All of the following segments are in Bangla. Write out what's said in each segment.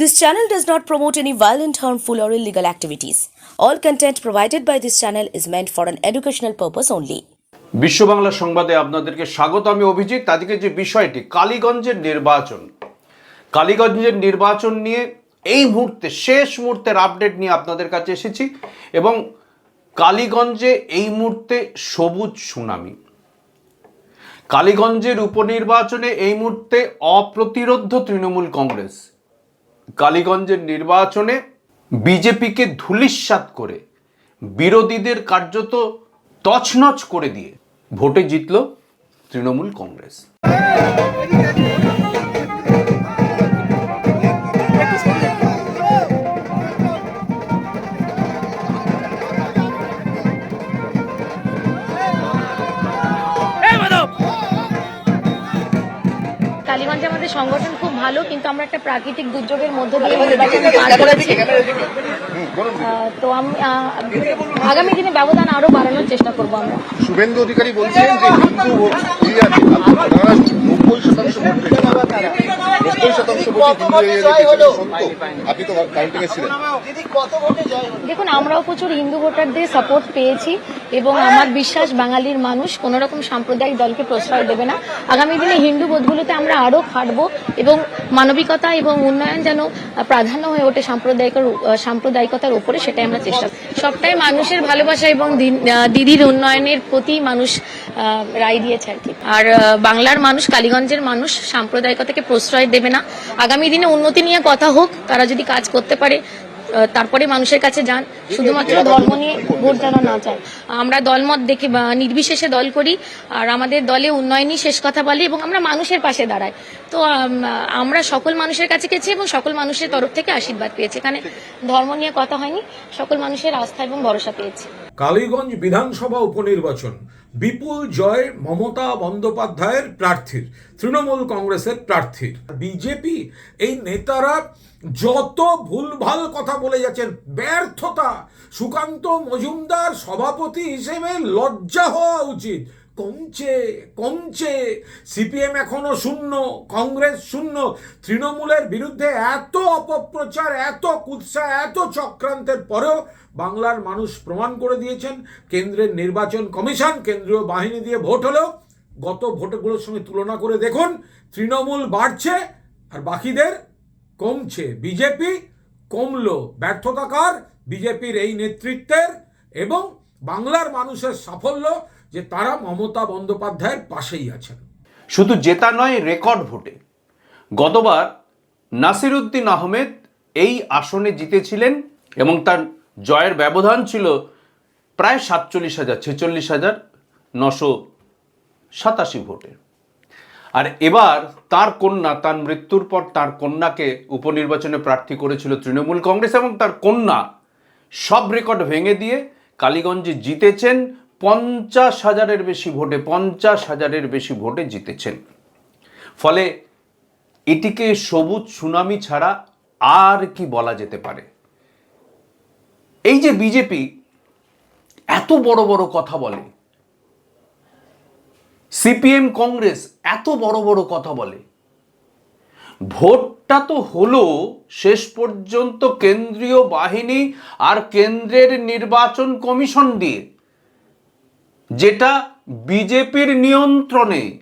This channel does not promote any violent, harmful, or illegal activities. All content provided by this channel is meant for an educational purpose only. বিশ্ব বাংলা সংবাদে আপনাদেরকে স্বাগত। আমি অভিজিৎ। আজকে যে বিষয়টি কালীগঞ্জের নির্বাচন। কালীগঞ্জের নির্বাচন নিয়ে এই মুহূর্তে শেষ মুহূর্তের আপডেট নিয়ে আপনাদের কাছে এসেছি এবং কালীগঞ্জে এই মুহূর্তে সবুজ সুনামি। কালীগঞ্জের উপনির্বাচনে এই মুহূর্তে অপ্রতিরোধ্য তৃণমূল কংগ্রেস। কালীগঞ্জের নির্বাচনে বিজেপিকে ধুলিস্বাত করে বিরোধীদের কার্যত তছনছ করে দিয়ে ভোটে জিতল তৃণমূল কংগ্রেস। কালীগঞ্জে আমাদের সংগঠন খুব ভালো কিন্তু আমরা একটা প্রাকৃতিক দুর্যোগের মধ্যে দিয়ে নির্বাচন পার করেছি। তো আমি আগামী দিনে ব্যবধান আরও বাড়ানোর চেষ্টা করব আমরা। শুভেন্দু অধিকারী বলছেন যে আছে নব্বই শতাংশ ভোট নব্বই শতাংশ আপনি তো ছিলেন দেখুন আমরাও প্রচুর হিন্দু ভোটারদের সাপোর্ট পেয়েছি এবং আমার বিশ্বাস বাঙালির মানুষ কোন রকম সাম্প্রদায়িক দলকে প্রশ্রয় দেবে না। আগামী দিনে হিন্দু বোধগুলোতে আমরা আরও খাটবো এবং মানবিকতা এবং উন্নয়ন যেন প্রাধান্য হয়ে ওঠে সাম্প্রদায়িক সাম্প্রদায়িকতার উপরে সেটাই আমরা চেষ্টা করি। সবটাই মানুষের ভালোবাসা এবং দিন- দিদির উন্নয়নের প্রতি মানুষ রায় দিয়েছে আর কি। আর বাংলার মানুষ কালীগঞ্জের মানুষ সাম্প্রদায়িকতাকে প্রশ্রয় দেবে না। আগামী দিনে উন্নতি নিয়ে কথা হোক তারা যদি কাজ করতে পারে তারপরে মানুষের কাছে যান। শুধুমাত্র ধর্ম নিয়ে ভোট যেন না চায় আমরা দলমত দেখে নির্বিশেষে দল করি আর আমাদের দলে উন্নয়নই শেষ কথা বলি এবং আমরা মানুষের পাশে দাঁড়াই। তো আমরা সকল মানুষের কাছে গেছি এবং সকল মানুষের তরফ থেকে আশীর্বাদ পেয়েছি। এখানে ধর্ম নিয়ে কথা হয়নি সকল মানুষের আস্থা এবং ভরসা পেয়েছি। কালীগঞ্জ বিধানসভা উপনির্বাচন। বিপুল জয় মমতা বন্দ্যোপাধ্যায়ের প্রার্থীর, তৃণমূল কংগ্রেসের প্রার্থীর। বিজেপি, এই নেতারা যত ভুলভাল কথা বলে যাচ্ছেন, ব্যর্থতা, সুকান্ত মজুমদার সভাপতি হিসেবে লজ্জা হওয়া উচিত। কমছে কমছে। সিপিএম এখনও শূন্য, কংগ্রেস শূন্য। তৃণমূলের বিরুদ্ধে এত অপপ্রচার, এত কুৎসা, এত চক্রান্তের পরেও বাংলার মানুষ প্রমাণ করে দিয়েছেন। কেন্দ্রের নির্বাচন কমিশন, কেন্দ্রীয় বাহিনী দিয়ে ভোট হলেও গত ভোটগুলোর সঙ্গে তুলনা করে দেখুন, তৃণমূল বাড়ছে আর বাকিদের কমছে। বিজেপি কমলো। ব্যর্থতাকার বিজেপির এই নেতৃত্বের এবং বাংলার মানুষের সাফল্য যে তারা মমতা বন্দ্যোপাধ্যায়ের পাশেই আছেন। শুধু জেতা নয়, রেকর্ড ভোটে। গতবার নাসিরুদ্দিন আহমেদ এই আসনে জিতেছিলেন এবং তার জয়ের ব্যবধান ছিল প্রায় সাতচল্লিশ হাজার, ছেচল্লিশ হাজার নশো সাতাশি ভোটে। আর এবার তার কন্যা, তার মৃত্যুর পর তার কন্যাকে উপনির্বাচনে প্রার্থী করেছিল তৃণমূল কংগ্রেস এবং তার কন্যা সব রেকর্ড ভেঙে দিয়ে কালীগঞ্জে জিতেছেন পঞ্চাশ হাজারের বেশি ভোটে, পঞ্চাশ হাজারের বেশি ভোটে জিতেছেন। ফলে এটিকে সবুজ সুনামি ছাড়া আর কি বলা যেতে পারে? এই যে বিজেপি এত বড় বড় কথা বলে, সিপিএম কংগ্রেস এত বড় বড় কথা বলে, ভোটটা তো হলো শেষ পর্যন্ত কেন্দ্রীয় বাহিনী আর কেন্দ্রের নির্বাচন কমিশন দিয়ে। যেটা বিজেপির নিয়ন্ত্রণে,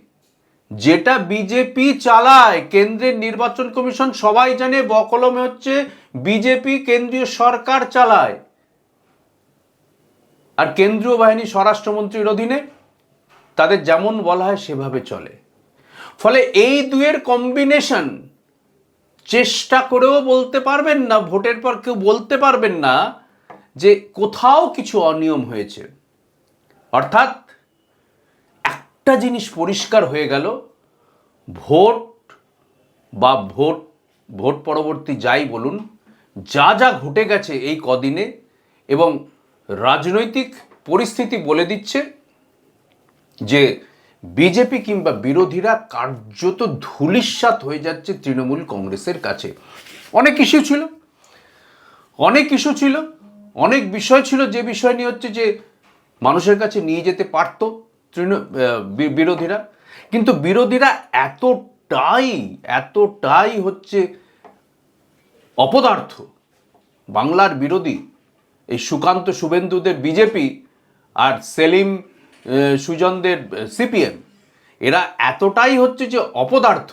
যেটা বিজেপি চালায়, কেন্দ্রের নির্বাচন কমিশন সবাই জানে বকলমে হচ্ছে বিজেপি কেন্দ্রীয় সরকার চালায়। আর কেন্দ্রীয় বাহিনী স্বরাষ্ট্রমন্ত্রীর অধীনে তাদের যেমন বলা হয় সেভাবে চলে। ফলে এই দুয়ের কম্বিনেশন চেষ্টা করেও বলতে পারবেন না, ভোটের পর কেউ বলতে পারবেন না যে কোথাও কিছু অনিয়ম হয়েছে। অর্থাৎ একটা জিনিস পরিষ্কার হয়ে গেল, ভোট বা ভোট ভোট পরবর্তী যাই বলুন, যা যা ঘটে গেছে এই কদিনে এবং রাজনৈতিক পরিস্থিতি বলে দিচ্ছে যে বিজেপি কিংবা বিরোধীরা কার্যত ধূলিস্বাত হয়ে যাচ্ছে তৃণমূল কংগ্রেসের কাছে। অনেক ইস্যু ছিল, অনেক ইস্যু ছিল, অনেক বিষয় ছিল, যে বিষয় নিয়ে হচ্ছে যে মানুষের কাছে নিয়ে যেতে পারত তৃণ বিরোধীরা। কিন্তু বিরোধীরা এতটাই এতটাই হচ্ছে অপদার্থ। বাংলার বিরোধী এই সুকান্ত শুভেন্দুদের বিজেপি আর সেলিম সুজনদের সিপিএম, এরা এতটাই হচ্ছে যে অপদার্থ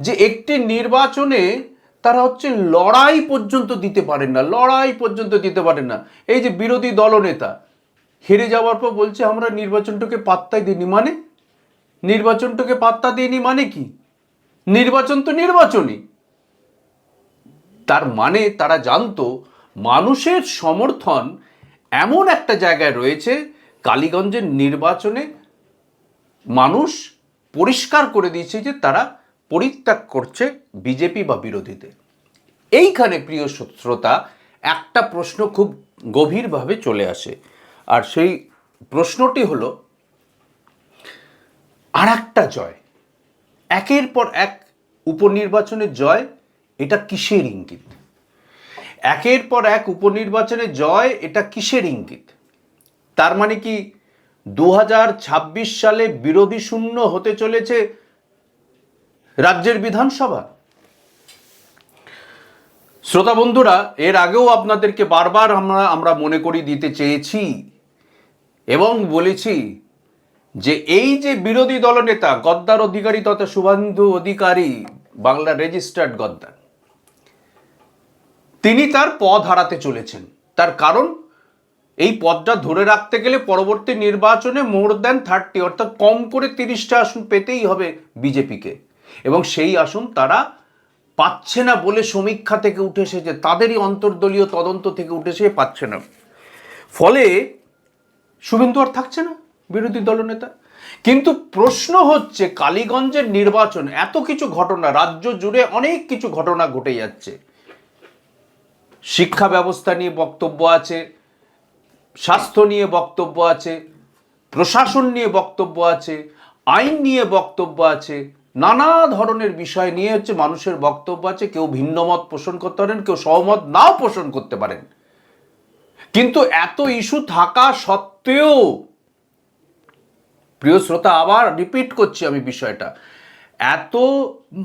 যে একটি নির্বাচনে তারা হচ্ছে লড়াই পর্যন্ত দিতে পারেন না, লড়াই পর্যন্ত দিতে পারেন না। এই যে বিরোধী দলনেতা হেরে যাওয়ার পর বলছে, আমরা নির্বাচনটাকে পাত্তাই দিইনি। মানে? নির্বাচনটাকে পাত্তা দিইনি মানে কি? নির্বাচন তো নির্বাচনই। তার মানে তারা জানতো, মানুষের সমর্থন এমন একটা জায়গায় রয়েছে, কালীগঞ্জের নির্বাচনে মানুষ পরিষ্কার করে দিয়েছে যে তারা পরিত্যাগ করছে বিজেপি বা বিরোধীতে এইখানে প্রিয় শ্রোতা, একটা প্রশ্ন খুব গভীরভাবে চলে আসে। আর সেই প্রশ্নটি হলো আর একটা জয়, একের পর এক উপনির্বাচনের জয়, এটা কিসের ইঙ্গিত? একের পর এক উপনির্বাচনে জয়, এটা কিসের ইঙ্গিত? তার মানে কি দু হাজার ছাব্বিশ সালে বিরোধী শূন্য হতে চলেছে রাজ্যের বিধানসভা? শ্রোতা বন্ধুরা, এর আগেও আপনাদেরকে বারবার আমরা আমরা মনে করি দিতে চেয়েছি এবং বলেছি যে এই যে বিরোধী দলনেতা, গদ্দার অধিকারী তথা শুভেন্দু অধিকারী, বাংলা রেজিস্টার্ড গদ্দার, তিনি তার পদ হারাতে চলেছেন। তার কারণ, এই পদটা ধরে রাখতে গেলে পরবর্তী নির্বাচনে মোর দেন থার্টি, অর্থাৎ কম করে তিরিশটা আসন পেতেই হবে বিজেপিকে। এবং সেই আসন তারা পাচ্ছে না বলে সমীক্ষা থেকে উঠে এসেছে, তাদেরই অন্তর্দলীয় তদন্ত থেকে উঠে এসে পাচ্ছে না। ফলে শুভেন্দু আর থাকছে না বিরোধী দলনেতা। কিন্তু প্রশ্ন হচ্ছে, কালীগঞ্জের নির্বাচন এত কিছু ঘটনা, রাজ্য জুড়ে অনেক কিছু ঘটনা ঘটে যাচ্ছে। শিক্ষা ব্যবস্থা নিয়ে বক্তব্য আছে, স্বাস্থ্য নিয়ে বক্তব্য আছে, প্রশাসন নিয়ে বক্তব্য আছে, আইন নিয়ে বক্তব্য আছে, নানা ধরনের বিষয় নিয়ে হচ্ছে মানুষের বক্তব্য আছে। কেউ ভিন্ন মত পোষণ করতে পারেন, কেউ সহমত নাও পোষণ করতে পারেন। কিন্তু এত ইস্যু থাকা সত্ত্বেও প্রিয় শ্রোতা, আবার রিপিট করছি আমি বিষয়টা। এত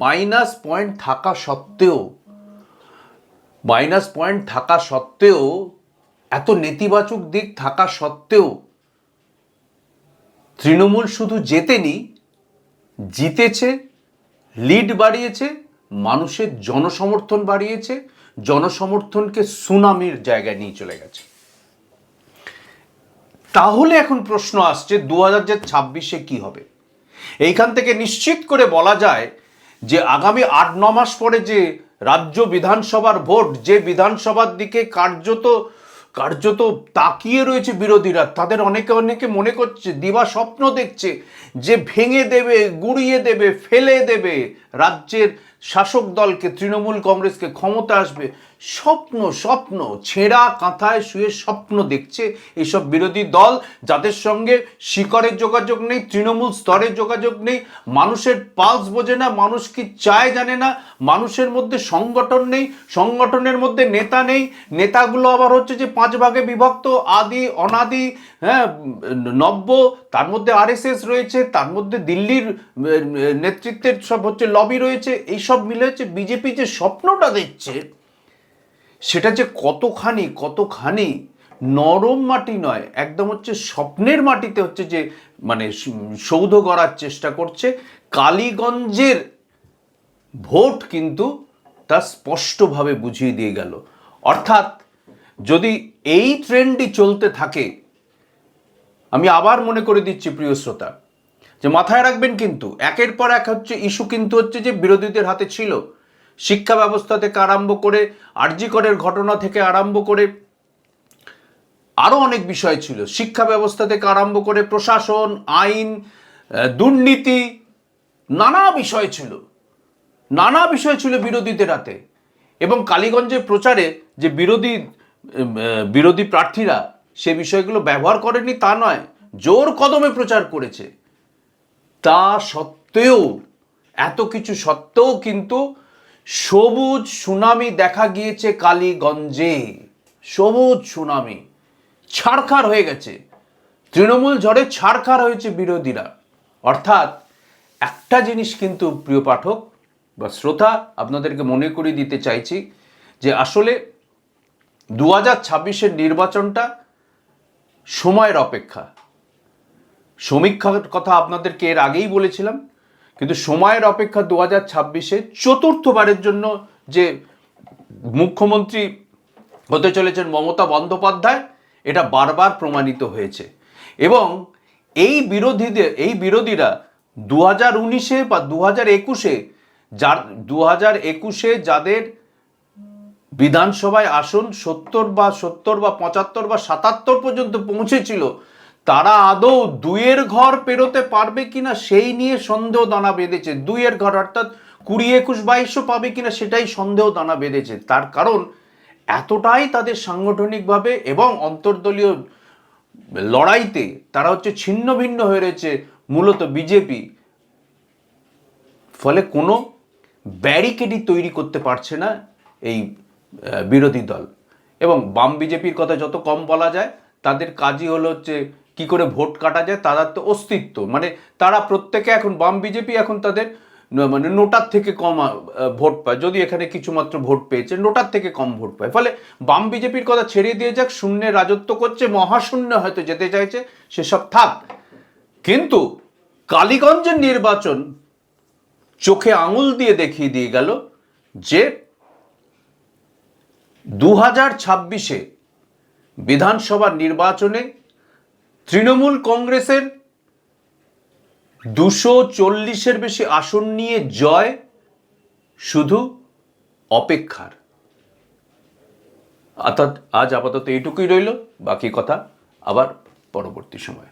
মাইনাস পয়েন্ট থাকা সত্ত্বেও মাইনাস পয়েন্ট থাকা সত্ত্বেও, এত নেতিবাচক দিক থাকা সত্ত্বেও, তৃণমূল শুধু জেতেনি, জিতেছে লিড বাড়িয়েছে, মানুষের জনসমর্থন বাড়িয়েছে, জনসমর্থনকে সুনামির জায়গায় নিয়ে চলে গেছে। তাহলে এখন প্রশ্ন আসছে দু হাজার ছাব্বিশে কি হবে? এইখান থেকে নিশ্চিত করে বলা যায় যে আগামী আট, ন মাস পরে যে রাজ্য বিধানসভার ভোট, যে বিধানসভার দিকে কার্যত কার্যত তাকিয়ে রয়েছে বিরোধীরা, তাদের অনেকে অনেকে মনে করছে, দিবা স্বপ্ন দেখছে যে ভেঙে দেবে, গুড়িয়ে দেবে, ফেলে দেবে রাজ্যের শাসক দলকে, তৃণমূল কংগ্রেসকে ক্ষমতা আসবে, স্বপ্ন স্বপ্ন, ছেঁড়া কাঁথায় শুয়ে স্বপ্ন দেখছে এইসব বিরোধী দল, যাদের সঙ্গে শিকড়ের যোগাযোগ নেই, তৃণমূল স্তরের যোগাযোগ নেই, মানুষের পালস বোঝে না, মানুষ কি চায় জানে না, মানুষের মধ্যে সংগঠন নেই, সংগঠনের মধ্যে নেতা নেই, নেতাগুলো আবার হচ্ছে যে পাঁচ ভাগে বিভক্ত, আদি, অনাদি হ্যাঁ নব্য, তার মধ্যে আরএসএস রয়েছে, তার মধ্যে দিল্লির নেতৃত্বের সব হচ্ছে লবি রয়েছে, এইসব মিলে হচ্ছে বিজেপি যে স্বপ্নটা দেখছে, সেটা যে কতখানি কতখানি নরম মাটি নয়, একদম হচ্ছে স্বপ্নের মাটিতে হচ্ছে যে মানে সৌধ করার চেষ্টা করছে। কালীগঞ্জের ভোট কিন্তু তা স্পষ্টভাবে বুঝিয়ে দিয়ে গেল। অর্থাৎ যদি এই ট্রেন্ডই চলতে থাকে, আমি আবার মনে করে দিচ্ছি প্রিয় শ্রোতা যে মাথায় রাখবেন কিন্তু, একের পর এক হচ্ছে ইস্যু কিন্তু হচ্ছে যে বিরোধীদের হাতে ছিল। শিক্ষা ব্যবস্থা থেকে আরম্ভ করে আরজিকরের ঘটনা থেকে আরম্ভ করে আরও অনেক বিষয় ছিল। শিক্ষা ব্যবস্থা থেকে আরম্ভ করে প্রশাসন, আইন দুর্নীতি, নানা বিষয় ছিল। নানা বিষয় ছিল বিরোধীদের হাতে। এবং কালীগঞ্জের প্রচারে যে বিরোধী বিরোধী প্রার্থীরা সে বিষয়গুলো ব্যবহার করেনি তা নয়, জোর কদমে প্রচার করেছে। তা সত্ত্বেও, এত কিছু সত্ত্বেও কিন্তু সবুজ সুনামি দেখা গিয়েছে কালীগঞ্জে। সবুজ সুনামি। ছাড়খার হয়ে গেছে। তৃণমূল ঝড়ে ছাড়খার হয়েছে বিরোধীরা। অর্থাৎ একটা জিনিস কিন্তু প্রিয় পাঠক বা শ্রোতা, আপনাদেরকে মনে করিয়ে দিতে চাইছি যে আসলে দু হাজার নির্বাচনটা সময়ের অপেক্ষা। সমীক্ষার কথা আপনাদেরকে এর আগেই বলেছিলাম, কিন্তু সময়ের অপেক্ষা দু হাজার ছাব্বিশে চতুর্থবারের জন্য যে মুখ্যমন্ত্রী হতে চলেছেন মমতা বন্দ্যোপাধ্যায়, এটা বারবার প্রমাণিত হয়েছে। এবং এই বিরোধীদের, এই বিরোধীরা দু হাজার উনিশে বা দু হাজার একুশে যার, দু হাজার একুশে যাদের বিধানসভায় আসন সত্তর বা সত্তর বা পঁচাত্তর বা সাতাত্তর পর্যন্ত পৌঁছেছিল তারা আদৌ দুইয়ের ঘর পেরোতে পারবে কিনা সেই নিয়ে সন্দেহ দানা বেঁধেছে। দুইয়ের ঘর অর্থাৎ কুড়ি একুশ বাইশও পাবে কিনা সেটাই সন্দেহ দানা বেঁধেছে। তার কারণ এতটাই তাদের সাংগঠনিকভাবে এবং অন্তর্দলীয় লড়াইতে তারা হচ্ছে ছিন্ন ভিন্ন হয়ে রয়েছে মূলত বিজেপি। ফলে কোনো ব্যারিকেডই তৈরি করতে পারছে না এই বিরোধী দল। এবং বাম বিজেপির কথা যত কম বলা যায়, তাদের কাজই হলো হচ্ছে কি করে ভোট কাটা যায় তাদের তো অস্তিত্ব। মানে তারা প্রত্যেকে এখন বাম বিজেপি এখন তাদের মানে নোটার থেকে কম ভোট পায়। যদি এখানে কিছুমাত্র ভোট পেয়েছে, নোটার থেকে কম ভোট পায়। ফলে বাম বিজেপির কথা ছেড়ে দিয়ে যাক, শূন্যে রাজত্ব করছে, মহাশূন্য হয়তো যেতে চাইছে, সেসব থাক। কিন্তু কালীগঞ্জের নির্বাচন চোখে আঙুল দিয়ে দেখিয়ে দিয়ে গেল যে দু হাজার ছাব্বিশে বিধানসভা নির্বাচনে তৃণমূল কংগ্রেসের দুশো চল্লিশের বেশি আসন নিয়ে জয় শুধু অপেক্ষার। অর্থাৎ আজ আপাতত এইটুকুই রইল, বাকি কথা আবার পরবর্তী সময়।